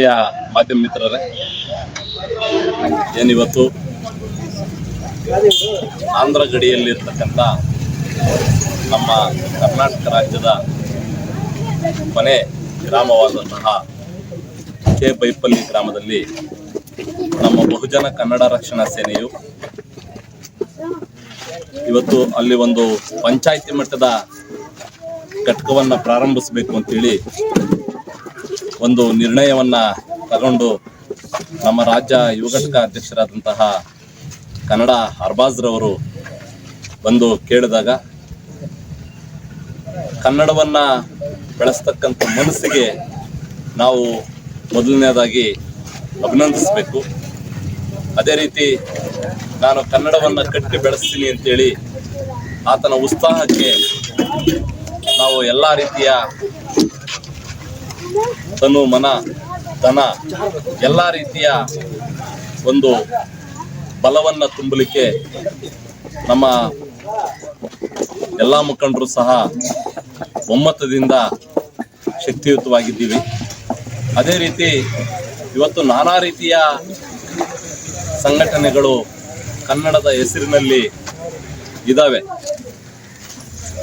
ಆತ್ಮೀಯ ಮಾಧ್ಯಮ ಮಿತ್ರರೇ, ಏನಿವತ್ತು? ಆಂಧ್ರ ಗಡಿಯಲ್ಲಿರ್ತಕ್ಕಂಥ ನಮ್ಮ ಕರ್ನಾಟಕ ರಾಜ್ಯದ ಮನೆ ಗ್ರಾಮವಾದಂತಹ ಕೆ ಬೈಪಲ್ಲಿ ಗ್ರಾಮದಲ್ಲಿ ನಮ್ಮ ಬಹುಜನ ಕನ್ನಡ ರಕ್ಷಣಾ ಸೇನೆಯು ಇವತ್ತು ಅಲ್ಲಿ ಒಂದು ಪಂಚಾಯಿತಿ ಮಟ್ಟದ ಘಟಕವನ್ನು ಪ್ರಾರಂಭಿಸಬೇಕು ಅಂತೇಳಿ ಒಂದು ನಿರ್ಣಯವನ್ನ ತಗೊಂಡು ನಮ್ಮ ರಾಜ್ಯ ಯುವ ಘಟಕ ಅಧ್ಯಕ್ಷರಾದಂತಹ ಕನ್ನಡ ಅರ್ಬಾಜ್ರವರು ಬಂದು ಕೇಳಿದಾಗ, ಕನ್ನಡವನ್ನ ಬೆಳೆಸ್ತಕ್ಕಂಥ ಮನಸ್ಸಿಗೆ ನಾವು ಮೊದಲನೇದಾಗಿ ಅಭಿನಂದಿಸಬೇಕು. ಅದೇ ರೀತಿ ನಾನು ಕನ್ನಡವನ್ನು ಕಟ್ಟಿ ಬೆಳೆಸ್ತೀನಿ ಅಂತೇಳಿ ಆತನ ಉತ್ಸಾಹಕ್ಕೆ ನಾವು ಎಲ್ಲ ರೀತಿಯ ತನು, ಮನ, ತನ, ಎಲ್ಲ ರೀತಿಯ ಒಂದು ಬಲವನ್ನು ತುಂಬಲಿಕ್ಕೆ ನಮ್ಮ ಎಲ್ಲ ಮುಖಂಡರು ಸಹ ಒಮ್ಮತದಿಂದ ಶಕ್ತಿಯುತವಾಗಿದ್ದೀವಿ. ಅದೇ ರೀತಿ ಇವತ್ತು ನಾನಾ ರೀತಿಯ ಸಂಘಟನೆಗಳು ಕನ್ನಡದ ಹೆಸರಿನಲ್ಲಿ ಇದ್ದಾವೆ.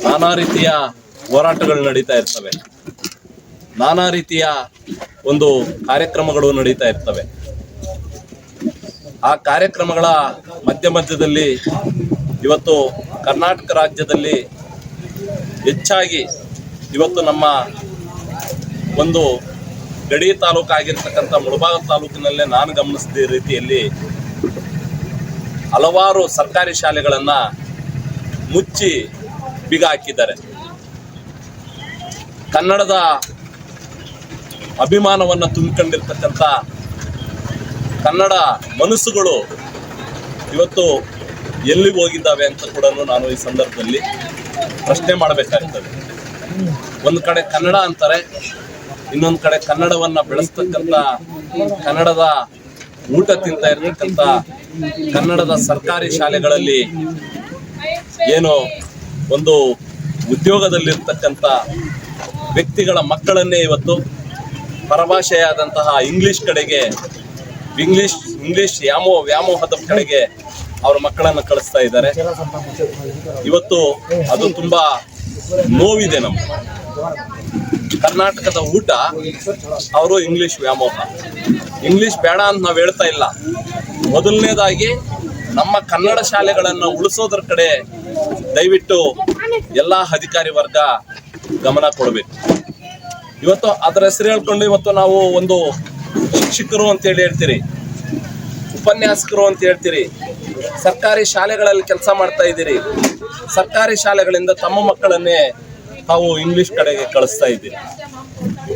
ನಾನಾ ರೀತಿಯ ಹೋರಾಟಗಳು ನಡೀತಾ ಇರ್ತವೆ. ನಾನಾ ರೀತಿಯ ಒಂದು ಕಾರ್ಯಕ್ರಮಗಳು ನಡೀತಾ ಇರ್ತವೆ. ಆ ಕಾರ್ಯಕ್ರಮಗಳ ಮಧ್ಯ ಮಧ್ಯದಲ್ಲಿ ಇವತ್ತು ಕರ್ನಾಟಕ ರಾಜ್ಯದಲ್ಲಿ ಹೆಚ್ಚಾಗಿ ಇವತ್ತು ನಮ್ಮ ಒಂದು ಗಡಿ ತಾಲೂಕು ಆಗಿರ್ತಕ್ಕಂಥ ಮುಳಬಾಗ ತಾಲೂಕಿನಲ್ಲೇ ನಾನು ಗಮನಿಸಿದ ರೀತಿಯಲ್ಲಿ ಹಲವಾರು ಸರ್ಕಾರಿ ಶಾಲೆಗಳನ್ನು ಮುಚ್ಚಿ ಬೀಗ ಹಾಕಿದ್ದಾರೆ ಕನ್ನಡದ ಅಭಿಮಾನವನ್ನು ತುಂಬಿಕೊಂಡಿರ್ತಕ್ಕಂಥ ಕನ್ನಡ ಮನಸ್ಸುಗಳು ಇವತ್ತು ಎಲ್ಲಿ ಹೋಗಿದ್ದಾವೆ ಅಂತ ಕೂಡ ನಾನು ಈ ಸಂದರ್ಭದಲ್ಲಿ ಪ್ರಶ್ನೆ ಮಾಡಬೇಕಾಗ್ತದೆ. ಒಂದು ಕಡೆ ಕನ್ನಡ ಅಂತಾರೆ, ಇನ್ನೊಂದು ಕಡೆ ಕನ್ನಡವನ್ನ ಬೆಳೆಸ್ತಕ್ಕಂಥ ಕನ್ನಡದ ಊಟ ತಿಂತ ಇರ್ತಕ್ಕಂಥ ಕನ್ನಡದ ಸರ್ಕಾರಿ ಶಾಲೆಗಳಲ್ಲಿ ಏನು ಒಂದು ಉದ್ಯೋಗದಲ್ಲಿರ್ತಕ್ಕಂಥ ವ್ಯಕ್ತಿಗಳ ಮಕ್ಕಳನ್ನೇ ಇವತ್ತು ಪರಭಾಷೆಯಾದಂತಹ ಇಂಗ್ಲಿಷ್ ಕಡೆಗೆ ಇಂಗ್ಲಿಷ್ ಇಂಗ್ಲಿಷ್ ವ್ಯಾಮೋ, ವ್ಯಾಮೋಹದ ಕಡೆಗೆ ಅವರ ಮಕ್ಕಳನ್ನು ಕಳಿಸ್ತಾ ಇದ್ದಾರೆ. ಇವತ್ತು ಅದು ತುಂಬಾ ನೋವಿದೆ ನಮ್ಮ ಕರ್ನಾಟಕದ ಊಟ, ಅವರು ಇಂಗ್ಲಿಷ್ ವ್ಯಾಮೋಹ. ಇಂಗ್ಲಿಷ್ ಬೇಡ ಅಂತ ನಾವು ಹೇಳ್ತಾ ಇಲ್ಲ. ಮೊದಲನೇದಾಗಿ ನಮ್ಮ ಕನ್ನಡ ಶಾಲೆಗಳನ್ನು ಉಳಿಸೋದ್ರ ಕಡೆ ದಯವಿಟ್ಟು ಎಲ್ಲ ಅಧಿಕಾರಿ ವರ್ಗ ಗಮನ ಕೊಡಬೇಕು. ಇವತ್ತು ಅದರ ಹೆಸರು ಹೇಳ್ಕೊಂಡು ಇವತ್ತು ನಾವು ಒಂದು ಶಿಕ್ಷಕರು ಅಂತೇಳಿ ಹೇಳ್ತೀರಿ, ಉಪನ್ಯಾಸಕರು ಅಂತ ಹೇಳ್ತೀರಿ, ಸರ್ಕಾರಿ ಶಾಲೆಗಳಲ್ಲಿ ಕೆಲಸ ಮಾಡ್ತಾ ಇದ್ದೀರಿ. ಸರ್ಕಾರಿ ಶಾಲೆಗಳಿಂದ ತಮ್ಮ ಮಕ್ಕಳನ್ನೇ ತಾವು ಇಂಗ್ಲಿಷ್ ಕಡೆಗೆ ಕಳಿಸ್ತಾ ಇದ್ದೀರಿ.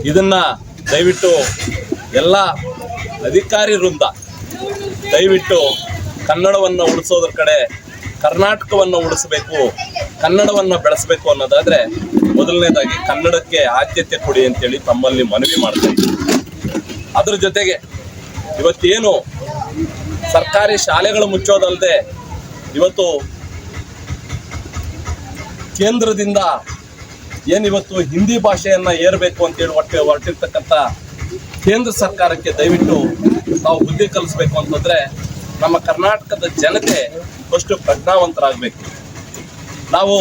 ಇದನ್ನ ದಯವಿಟ್ಟು ಎಲ್ಲ ಅಧಿಕಾರಿ ವೃಂದ ದಯವಿಟ್ಟು ಕನ್ನಡವನ್ನು ಉಳಿಸೋದ್ರ ಕಡೆ ಕರ್ನಾಟಕವನ್ನು ಉಳಿಸಬೇಕು, ಕನ್ನಡವನ್ನು ಬೆಳೆಸಬೇಕು ಅನ್ನೋದಾದ್ರೆ ಮೊದಲನೇದಾಗಿ ಕನ್ನಡಕ್ಕೆ ಆದ್ಯತೆ ಕೊಡಿ ಅಂತೇಳಿ ತಮ್ಮಲ್ಲಿ ಮನವಿ ಮಾಡ್ತಾ ಅದ್ರ ಜೊತೆಗೆ ಇವತ್ತೇನು ಸರ್ಕಾರಿ ಶಾಲೆಗಳು ಮುಚ್ಚೋದಲ್ಲದೆ ಇವತ್ತು ಕೇಂದ್ರದಿಂದ ಏನಿವತ್ತು ಹಿಂದಿ ಭಾಷೆಯನ್ನ ಏರಬೇಕು ಅಂತೇಳಿ ಹೊಟ್ಟೆ ಹೊರಟಿರ್ತಕ್ಕಂಥ ಕೇಂದ್ರ ಸರ್ಕಾರಕ್ಕೆ ದಯವಿಟ್ಟು ನಾವು ಬುದ್ಧಿ ಕಲಿಸ್ಬೇಕು ಅಂತಂದ್ರೆ ನಮ್ಮ ಕರ್ನಾಟಕದ ಜನತೆ ಫಸ್ಟ್ ಪ್ರಜ್ಞಾವಂತರಾಗಬೇಕು. ನಾವು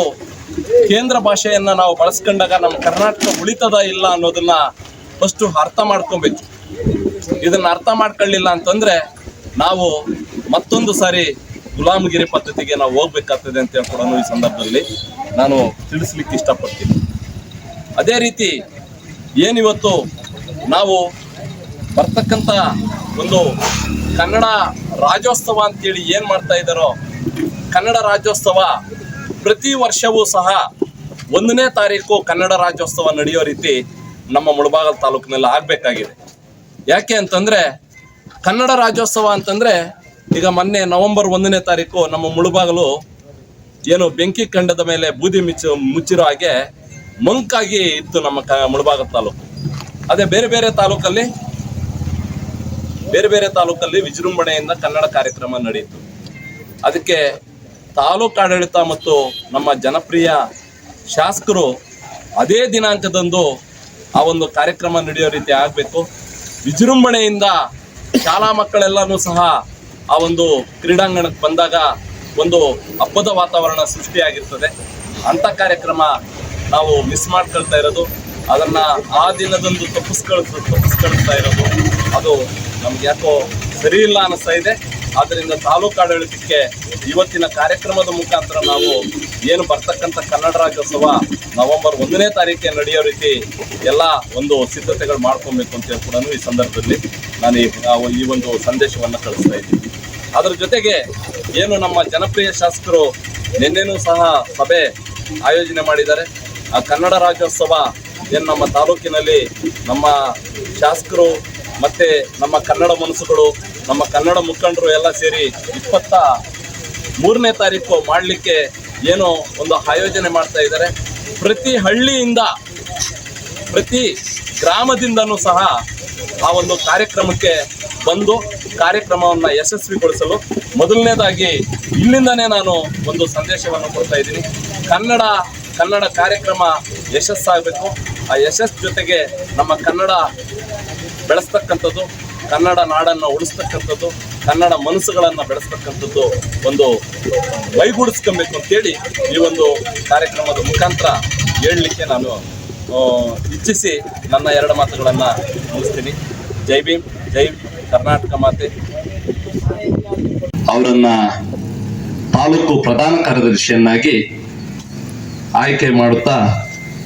ಕೇಂದ್ರ ಭಾಷೆಯನ್ನು ನಾವು ಬಳಸ್ಕೊಂಡಾಗ ನಮ್ಮ ಕರ್ನಾಟಕ ಉಳಿತದ ಇಲ್ಲ ಅನ್ನೋದನ್ನ ಫಸ್ಟ್ ಅರ್ಥ ಮಾಡ್ಕೊಬೇಕು. ಇದನ್ನು ಅರ್ಥ ಮಾಡ್ಕೊಳ್ಳಿಲ್ಲ ಅಂತಂದ್ರೆ ನಾವು ಮತ್ತೊಂದು ಸಾರಿ ಗುಲಾಮಗಿರಿ ಪದ್ಧತಿಗೆ ನಾವು ಹೋಗ್ಬೇಕಾಗ್ತದೆ ಅಂತ ಕೂಡ ಈ ಸಂದರ್ಭದಲ್ಲಿ. ನಾನು ತಿಳಿಸ್ಲಿಕ್ಕೆ ಇಷ್ಟಪಡ್ತೀನಿ. ಅದೇ ರೀತಿ ಏನಿವತ್ತು ನಾವು ಬರ್ತಕ್ಕಂಥ ಒಂದು ಕನ್ನಡ ರಾಜ್ಯೋತ್ಸವ ಅಂತೇಳಿ ಏನು ಮಾಡ್ತಾ ಇದ್ದಾರೋ ಕನ್ನಡ ರಾಜ್ಯೋತ್ಸವ ಪ್ರತಿ ವರ್ಷವೂ ಸಹ ಒಂದನೇ ತಾರೀಕು ಕನ್ನಡ ರಾಜ್ಯೋತ್ಸವ ನಡೆಯೋ ರೀತಿ ನಮ್ಮ ಮುಳಬಾಗಲ್ ತಾಲೂಕಿನಲ್ಲಿ ಆಗಬೇಕಾಗಿದೆ. ಯಾಕೆ ಅಂತಂದ್ರೆ ಕನ್ನಡ ರಾಜ್ಯೋತ್ಸವ ಅಂತಂದ್ರೆ ಈಗ ಮೊನ್ನೆ ನವೆಂಬರ್ ಒಂದನೇ ತಾರೀಕು ನಮ್ಮ ಮುಳುಬಾಗಲು ಏನು ಬೆಂಕಿ ಕಂಡದ ಮೇಲೆ ಬೂದಿ ಮುಚ್ಚ ಮುಚ್ಚಿರೋ ಹಾಗೆ ಮಂಕಾಗಿ ಇತ್ತು ನಮ್ಮ ಕ ಮುಳಬಾಗ ತಾಲೂಕು. ಅದೇ ಬೇರೆ ಬೇರೆ ತಾಲೂಕಲ್ಲಿ, ಬೇರೆ ಬೇರೆ ತಾಲೂಕಲ್ಲಿ ವಿಜೃಂಭಣೆಯಿಂದ ಕನ್ನಡ ಕಾರ್ಯಕ್ರಮ ನಡೆಯಿತು. ಅದಕ್ಕೆ ತಾಲೂಕು ಆಡಳಿತ ಮತ್ತು ನಮ್ಮ ಜನಪ್ರಿಯ ಶಾಸಕರು ಅದೇ ದಿನಾಂಕದಂದು ಆ ಒಂದು ಕಾರ್ಯಕ್ರಮ ನಡೆಯೋ ರೀತಿ ಆಗಬೇಕು. ವಿಜೃಂಭಣೆಯಿಂದ ಶಾಲಾ ಮಕ್ಕಳೆಲ್ಲರೂ ಸಹ ಆ ಒಂದು ಕ್ರೀಡಾಂಗಣಕ್ಕೆ ಬಂದಾಗ ಒಂದು ಹಬ್ಬದ ವಾತಾವರಣ ಸೃಷ್ಟಿಯಾಗಿರ್ತದೆ. ಅಂಥ ಕಾರ್ಯಕ್ರಮ ನಾವು ಮಿಸ್ ಮಾಡ್ಕೊಳ್ತಾ ಇರೋದು. ಅದನ್ನು ಆ ದಿನದಂದು ತಪ್ಪಿಸ್ಕೊಳ್ ತಪ್ಪಿಸ್ಕೊಳ್ತಾ ಇರೋದು. ಅದು ನಮ್ಗೆ ಯಾಕೋ ಸರಿ ಇಲ್ಲ ಅನ್ನಿಸ್ತಾ ಇದೆ. ಆದ್ದರಿಂದ ತಾಲೂಕು ಆಡಳಿತಕ್ಕೆ ಇವತ್ತಿನ ಕಾರ್ಯಕ್ರಮದ ಮುಖಾಂತರ ನಾವು ಏನು ಬರ್ತಕ್ಕಂಥ ಕನ್ನಡ ರಾಜ್ಯೋತ್ಸವ ನವೆಂಬರ್ ಒಂದನೇ ತಾರೀಕಿಗೆ ನಡೆಯೋ ರೀತಿ ಎಲ್ಲ ಒಂದು ಸಿದ್ಧತೆಗಳು ಮಾಡ್ಕೊಬೇಕು ಅಂತ ಕೂಡ ಈ ಸಂದರ್ಭದಲ್ಲಿ ನಾನು ಈ ಒಂದು ಸಂದೇಶವನ್ನು ಕಳಿಸ್ತಾ ಇದ್ದೀನಿ. ಅದರ ಜೊತೆಗೆ ಏನು ನಮ್ಮ ಜನಪ್ರಿಯ ಶಾಸಕರು ನಿನ್ನೆನೂ ಸಹ ಸಭೆ ಆಯೋಜನೆ ಮಾಡಿದ್ದಾರೆ. ಆ ಕನ್ನಡ ರಾಜ್ಯೋತ್ಸವ ಏನು ನಮ್ಮ ತಾಲೂಕಿನಲ್ಲಿ ನಮ್ಮ ಶಾಸಕರು ಮತ್ತು ನಮ್ಮ ಕನ್ನಡ ಮನಸ್ಸುಗಳು ನಮ್ಮ ಕನ್ನಡ ಮುಖಂಡರು ಎಲ್ಲ ಸೇರಿ ಇಪ್ಪತ್ತ ಮೂರನೇ ತಾರೀಕು ಮಾಡಲಿಕ್ಕೆ ಏನೋ ಒಂದು ಆಯೋಜನೆ ಮಾಡ್ತಾ ಇದ್ದಾರೆ. ಪ್ರತಿ ಹಳ್ಳಿಯಿಂದ, ಪ್ರತಿ ಗ್ರಾಮದಿಂದನೂ ಸಹ ಆ ಒಂದು ಕಾರ್ಯಕ್ರಮಕ್ಕೆ ಬಂದು ಕಾರ್ಯಕ್ರಮವನ್ನು ಯಶಸ್ವಿಗೊಳಿಸಲು ಮೊದಲನೇದಾಗಿ ಇಲ್ಲಿಂದನೇ ನಾನು ಒಂದು ಸಂದೇಶವನ್ನು ಕೊಡ್ತಾ ಇದ್ದೀನಿ. ಕನ್ನಡ ಕನ್ನಡ ಕಾರ್ಯಕ್ರಮ ಯಶಸ್ಸಾಗಬೇಕು. ಆ ಯಶಸ್ಸು ಜೊತೆಗೆ ನಮ್ಮ ಕನ್ನಡ ಬೆಳೆಸ್ತಕ್ಕಂಥದ್ದು ಕನ್ನಡ ನಾಡನ್ನು ಉಳಿಸ್ತಕ್ಕಂಥದ್ದು, ಕನ್ನಡ ಮನಸ್ಸುಗಳನ್ನು ಬೆಳೆಸ್ತಕ್ಕಂಥದ್ದು ಒಂದು ಮೈಗೂಡಿಸ್ಕೊಬೇಕು ಅಂತೇಳಿ ಈ ಒಂದು ಕಾರ್ಯಕ್ರಮದ ಮುಖಾಂತರ ಹೇಳಲಿಕ್ಕೆ ನಾನು ಇಚ್ಛಿಸಿ ನನ್ನ ಎರಡು ಮಾತುಗಳನ್ನು ಮುಗಿಸ್ತೀನಿ. ಜೈ ಭೀಮ್, ಜೈ ಕರ್ನಾಟಕ ಮಾತೆ. ಅವರನ್ನ ತಾಲೂಕು ಪ್ರಧಾನ ಕಾರ್ಯದರ್ಶಿಯನ್ನಾಗಿ ಆಯ್ಕೆ ಮಾಡುತ್ತಾ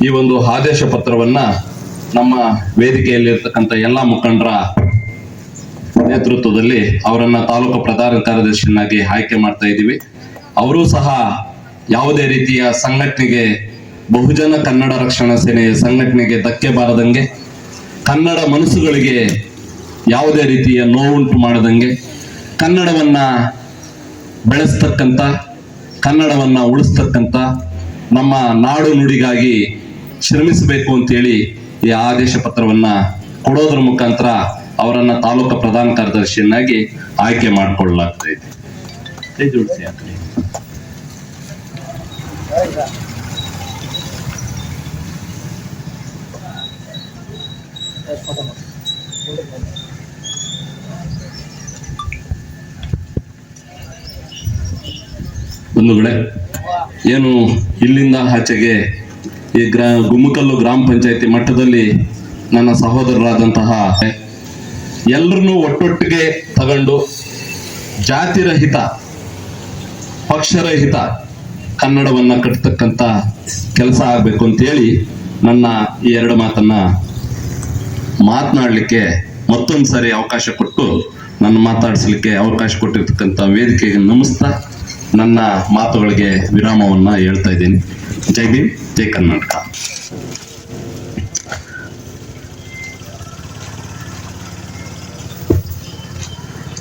ಈ ಒಂದು ಆದೇಶ ಪತ್ರವನ್ನ ನಮ್ಮ ವೇದಿಕೆಯಲ್ಲಿರ್ತಕ್ಕಂಥ ಎಲ್ಲ ಮುಖಂಡರ ನೇತೃತ್ವದಲ್ಲಿ ಅವರನ್ನ ತಾಲೂಕು ಪ್ರಧಾನ ಕಾರ್ಯದರ್ಶಿಯನ್ನಾಗಿ ಆಯ್ಕೆ ಮಾಡ್ತಾ ಇದ್ದೀವಿ. ಅವರು ಸಹ ಯಾವುದೇ ರೀತಿಯ ಸಂಘಟನೆಗೆ ಬಹುಜನ ಕನ್ನಡ ರಕ್ಷಣಾ ಸೇನೆಯ ಸಂಘಟನೆಗೆ ಧಕ್ಕೆ ಬಾರದಂಗೆ, ಕನ್ನಡ ಮನಸ್ಸುಗಳಿಗೆ ಯಾವುದೇ ರೀತಿಯ ನೋವುಂಟು ಮಾಡದಂಗೆ, ಕನ್ನಡವನ್ನ ಬೆಳೆಸ್ತಕ್ಕಂಥ, ಕನ್ನಡವನ್ನ ಉಳಿಸ್ತಕ್ಕಂಥ ನಮ್ಮ ನಾಡು ನುಡಿಗಾಗಿ ಶ್ರಮಿಸಬೇಕು ಅಂತೇಳಿ ಈ ಆದೇಶ ಪತ್ರವನ್ನ ಕೊಡೋದ್ರ ಮುಖಾಂತರ ಅವರನ್ನ ತಾಲೂಕು ಪ್ರಧಾನ ಕಾರ್ಯದರ್ಶಿಯನ್ನಾಗಿ ಆಯ್ಕೆ ಮಾಡಿಕೊಳ್ಳಲಾಗ್ತಾ ಇದೆ ಕೈ ಜೋಡಿಸಿ. ಬಂಧುಗಳೇ ಏನು ಇಲ್ಲಿಂದ ಆಚೆಗೆ ಈ ಗ್ರಾ ಗುಮ್ಮಕಲ್ಲು ಗ್ರಾಮ ಪಂಚಾಯತಿ ಮಟ್ಟದಲ್ಲಿ ನನ್ನ ಸಹೋದರರಾದಂತಹ ಎಲ್ಲರನ್ನೂ ಒಟ್ಟೊಟ್ಟಿಗೆ ತಗೊಂಡು ಜಾತಿರಹಿತ, ಪಕ್ಷರಹಿತ ಕನ್ನಡವನ್ನ ಕಟ್ತಕ್ಕಂತ ಕೆಲಸ ಆಗಬೇಕು ಅಂತೇಳಿ ನನ್ನ ಈ ಎರಡು ಮಾತನ್ನ ಮಾತನಾಡಲಿಕ್ಕೆ ಮತ್ತೊಂದು ಸಾರಿ ಅವಕಾಶ ಕೊಟ್ಟು ನನ್ನ ಮಾತಾಡಿಸ್ಲಿಕ್ಕೆ ಅವಕಾಶ ಕೊಟ್ಟಿರ್ತಕ್ಕಂಥ ವೇದಿಕೆಗೆ ನಮಿಸ್ತಾ ನನ್ನ ಮಾತುಗಳಿಗೆ ವಿರಾಮವನ್ನ ಹೇಳ್ತಾ ಇದ್ದೀನಿ. ಜೈ ಭೀಮ್, ಜೈ ಕರ್ನಾಟಕ.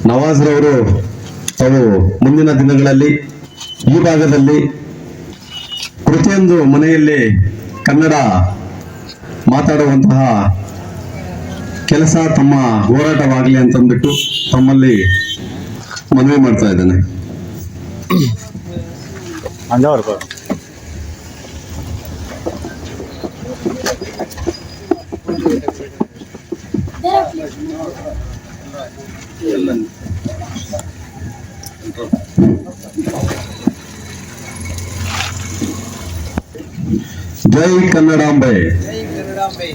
ನವಾಜ್ ರವರು ತಾವು ಮುಂದಿನ ದಿನಗಳಲ್ಲಿ ಈ ಭಾಗದಲ್ಲಿ ಪ್ರತಿಯೊಂದು ಮನೆಯಲ್ಲಿ ಕನ್ನಡ ಮಾತಾಡುವಂತಹ ಕೆಲಸ ತಮ್ಮ ಹೋರಾಟವಾಗಲಿ ಅಂತಂದ್ಬಿಟ್ಟು ತಮ್ಮಲ್ಲಿ ಮನವಿ ಮಾಡ್ತಾ ಇದ್ದೇನೆ. ಜೈ ಕನ್ನಡಾಂಬೆ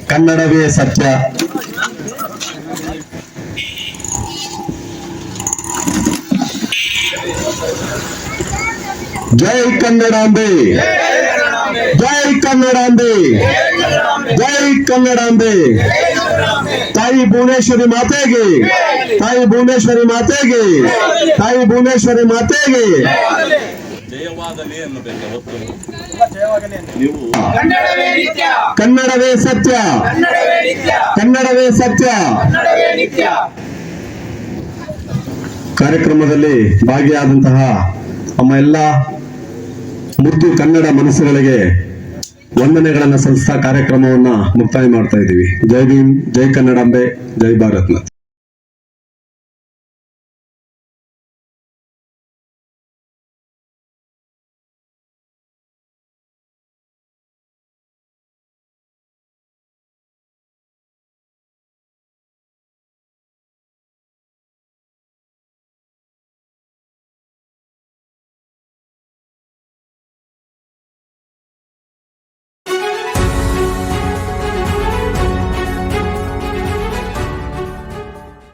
ಕನ್ನಡವೇ ಸತ್ಯ ಜೈ ಕನ್ನಡಾಂಬೆ ಜೈ ಕನ್ನಡಾಂಬೆ ಜೈ ಕನ್ನಡಾಂಬೆ ತಾಯಿ ಭುವನೇಶ್ವರಿ ಮಾತೆಗೆ ತಾಯಿ ಭುವನೇಶ್ವರಿ ಮಾತೆಗೆ. ತಾಯಿ ಭುವನೇಶ್ವರಿ ಮಾತೆಗೆ. ಜಯವಾಗಲಿ ಅನ್ನಬೇಕು ಹೊತ್ತು ನೀವು ಕನ್ನಡವೇ ಸತ್ಯ. ಕನ್ನಡವೇ ನಿತ್ಯ. ಕನ್ನಡವೇ ಸತ್ಯ. ಕನ್ನಡವೇ ನಿತ್ಯ. ಕಾರ್ಯಕ್ರಮದಲ್ಲಿ ಭಾಗಿಯಾದಂತಹ ನಮ್ಮ ಎಲ್ಲ ಮುದ್ದು ಕನ್ನಡ ಮನಸ್ಸುಗಳಿಗೆ ವಂದನೆಗಳನ್ನ ಸಲ್ಲಿಸ್ತಾ ಕಾರ್ಯಕ್ರಮವನ್ನ ಮುಕ್ತಾಯ ಮಾಡ್ತಾ ಇದ್ದೀವಿ. ಜೈ ಭೀಮ್ ಜೈ ಕನ್ನಡಾಂಬೆ ಜೈ ಭಾರತ್ನ ಮಾತೆ.